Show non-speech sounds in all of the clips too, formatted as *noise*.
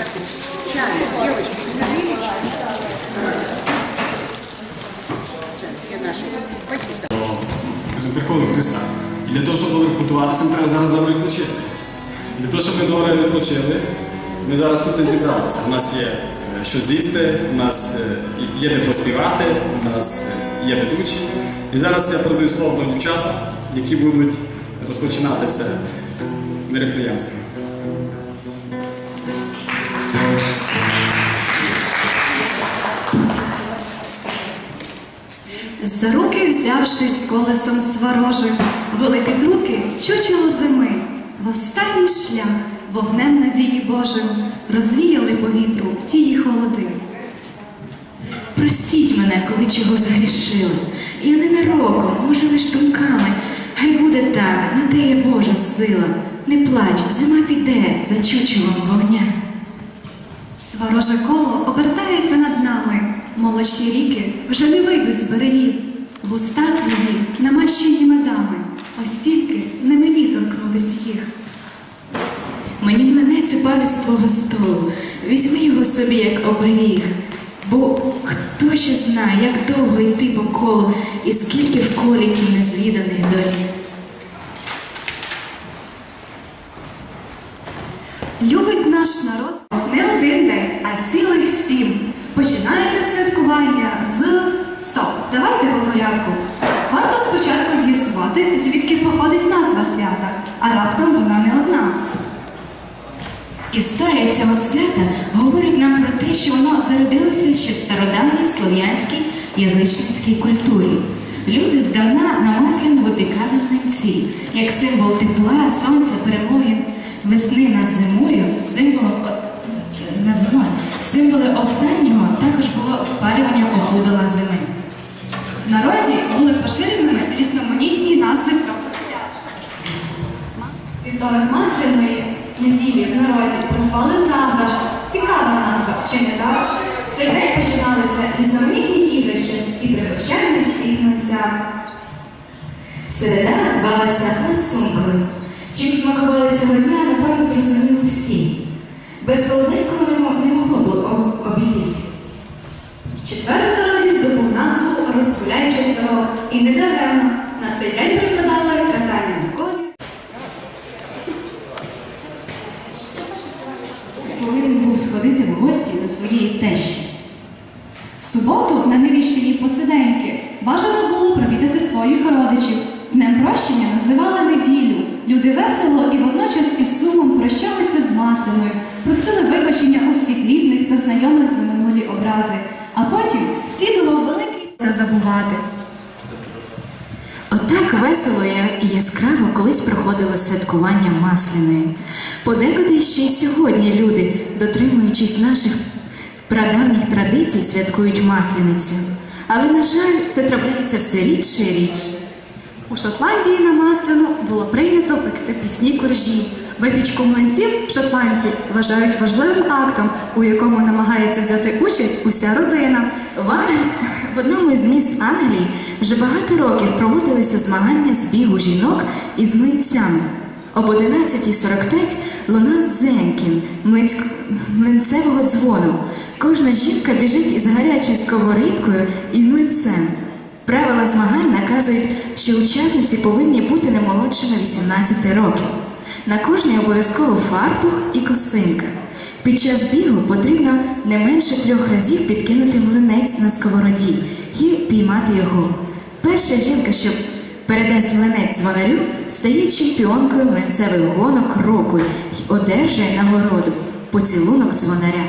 Чай, девочки. Сейчас, наши? Спасибо. Приходу Христа. І для того, щоб добре готуватися, треба зараз добре відпочити. Для того, щоб ми добре відпочили, ми зараз тут і зібралися. У нас є е, що з'їсти, у нас е, є де поспівати, у нас е, є ведучі. І зараз я передаю слово до дівчат, які будуть розпочинати це мероприємство. За руки взявшись колесом сварожим, вели під руки чучело зими, в останній шлях вогнем надії Божим розвіяли повітру тії холоди. Простіть мене, коли чого згрішили. Я не нароком, може лиш думками. Хай буде так, на те є Божа сила. Не плач, зима піде за чучелом вогня. Свароже коло обертається над нами, молочні ріки вже не вийдуть з берегів. Вуста твої намащені медами, ось тільки не мені торкнутись їх. Мені млинець упав із твого столу. Візьми його собі, як оберіг. Бо хто ще знає, як довго йти по колу, і скільки в колі ті незвіданих долі. Історія цього свята говорить нам про те, що воно зародилося ще в стародавній слов'янській язичницькій культурі. Люди здавна на масляну випікали млинці, як символ тепла, сонця, перемоги, весни над зимою, символом над зимою. Символи останнього також було спалювання опудала зими. В народі були поширеними різноманітні назви цього свята. Чи не так? В цей день починалися різноманітні ігрища і пригощання всіх митцям. Середа звалася Ласункою. Чим смакували цього дня, напевно, зрозуміли всі. Без солоденького не, мо- не могло б об- обійтись. Четвер в народі назву розгуляючий дорог. І не даремно на цей день прикладали Повинен був сходити в гості до своєї тещі. В суботу на невіщені посиденьки бажано було провідати своїх родичів. Днем прощення називали неділю. Люди весело і водночас із сумом прощалися з масляною, просили вибачення у всіх рідних та знайомих за минулі образи. А потім слідував великий забувати. Отак весело і яскраво колись проходило святкування Масляної. Подекуди ще й сьогодні люди, дотримуючись наших прадавніх традицій, святкують Масляницю. Але, на жаль, це трапляється все рідше і рідше. У Шотландії на масляну було прийнято пекти пісні коржі. Випічку млинців шотландці вважають важливим актом, у якому намагається взяти участь уся родина. В, Англ... *laughs* в одному із міст Англії вже багато років проводилися змагання з бігу жінок із млинцями. Об 11.45 лунав дзенькін млинськ... млинцевого дзвону. Кожна жінка біжить із гарячою сковорідкою і млинцем. Правила змагань наказують, що учасниці повинні бути не молодшими 18 років. На кожній обов'язково фартух і косинка. Під час бігу потрібно не менше трьох разів підкинути млинець на сковороді і піймати його. Перша жінка, що передасть млинець звонарю, стає чемпіонкою млинцевих гонок року і одержує нагороду поцілунок дзвонаря.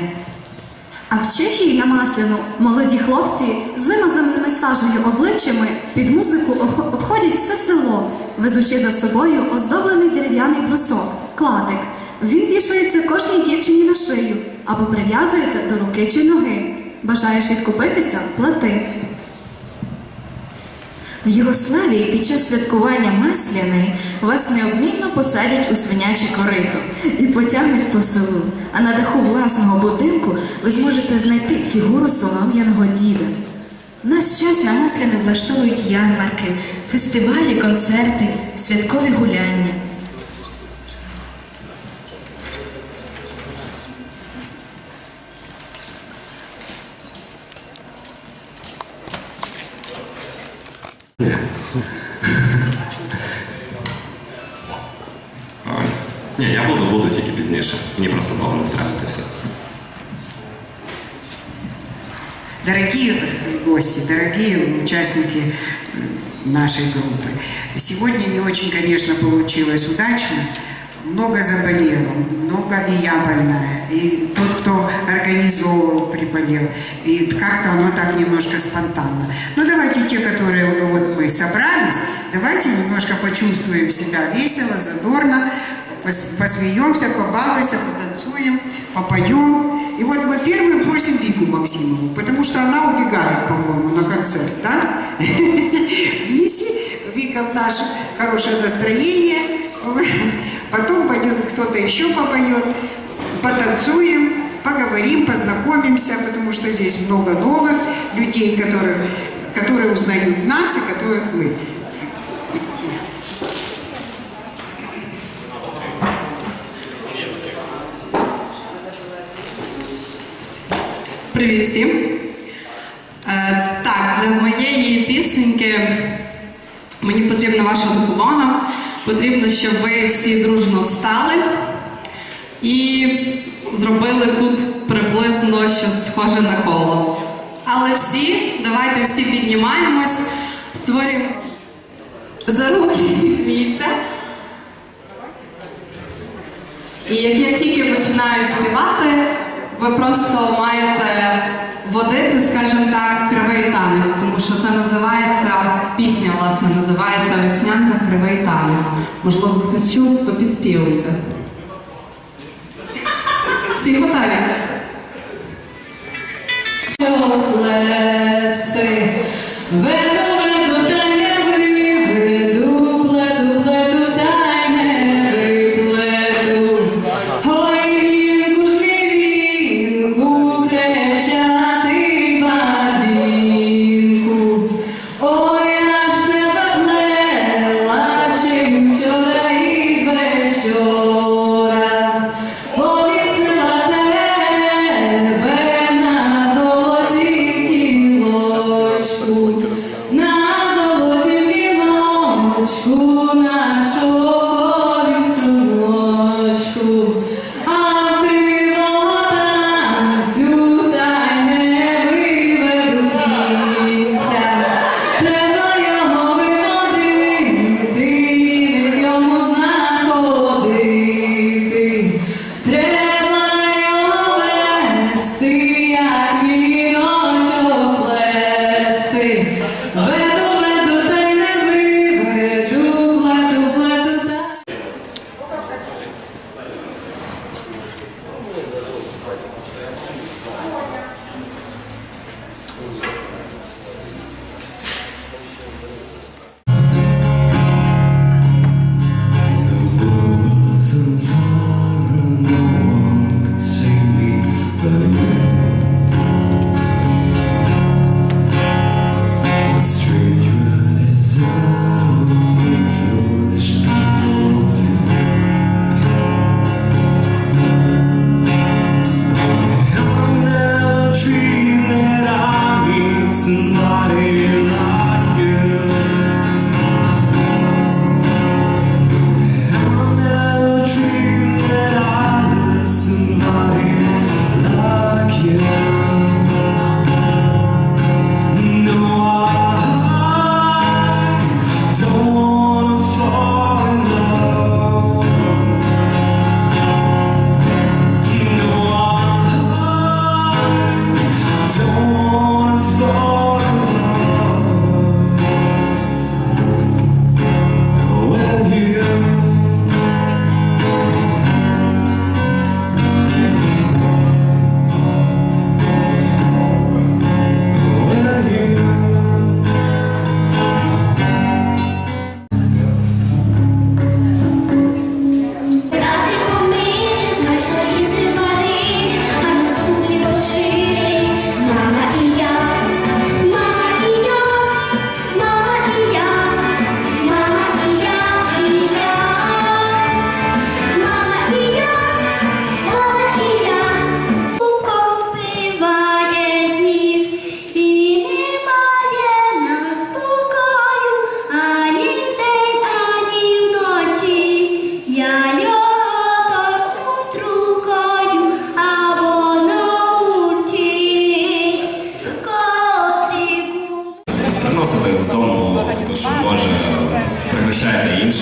А в Чехії на масляну молоді хлопці з вимазаними сажею обличчями під музику обходять все село, везучи за собою оздоблений дерев'яний брусок, клатик. Він вішається кожній дівчині на шию або прив'язується до руки чи ноги. Бажаєш відкупитися? Плати. В Югославії під час святкування Масляної вас необмінно посадять у свиняче корито і потягнуть по селу. А на даху власного будинку ви зможете знайти фігуру солом'яного діда. Наш час на Масляне влаштовують ярмарки, фестивалі, концерти, святкові гуляння. Ні, я буду, буду тільки пізніше. Мені просто довго не стрелити все. Дорогие гости, дорогие участники м, нашей группы, сегодня не очень, конечно, получилось удачно. Много заболело, много и я больная, и тот, кто организовывал, приболел. И как-то оно так немножко спонтанно. Ну, давайте те, которые вот мы собрались, давайте немножко почувствуем себя весело, задорно, пос- посмеемся, побалуемся, потанцуем, попоем. И вот мы первую просим Вику Максимову, потому что она убегает, по-моему, на концерт, да? Внеси, Вика, в наше хорошее настроение. Потом пойдет кто-то еще попоет, потанцуем, поговорим, познакомимся, потому что здесь много новых людей, которых, которые узнают нас и которых мы. Привіт всім. Е, так, для моєї пісеньки мені потрібна ваша допомога. Потрібно, щоб ви всі дружно встали і зробили тут приблизно щось схоже на коло. Але всі, давайте всі піднімаємось, створюємо за руки і візьміться. І як я тільки починаю співати, ви просто маєте водити, скажімо так, кривий танець, тому що це називається пісня, власне, називається Веснянка Кривий танець. Можливо, хтось чув, то підспівуйте. Всі готові? Плести,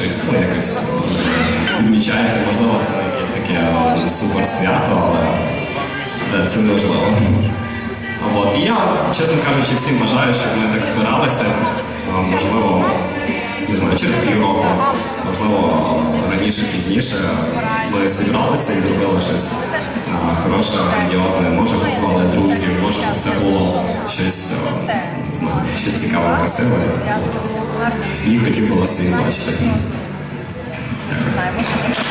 інших якось відмічаєте. Можливо, це якесь таке суперсвято, супер свято, але е, це не важливо. От. І я, чесно кажучи, всім бажаю, щоб ми так збиралися. Е, Можливо, не знаю, через півроку, можливо, раніше, пізніше ми зібралися і зробили щось хороше, грандіозне. Може, позвали друзів, може це було щось, е, не знаю, щось цікаве, красиве. І хотів було всіх бачити. Дякую.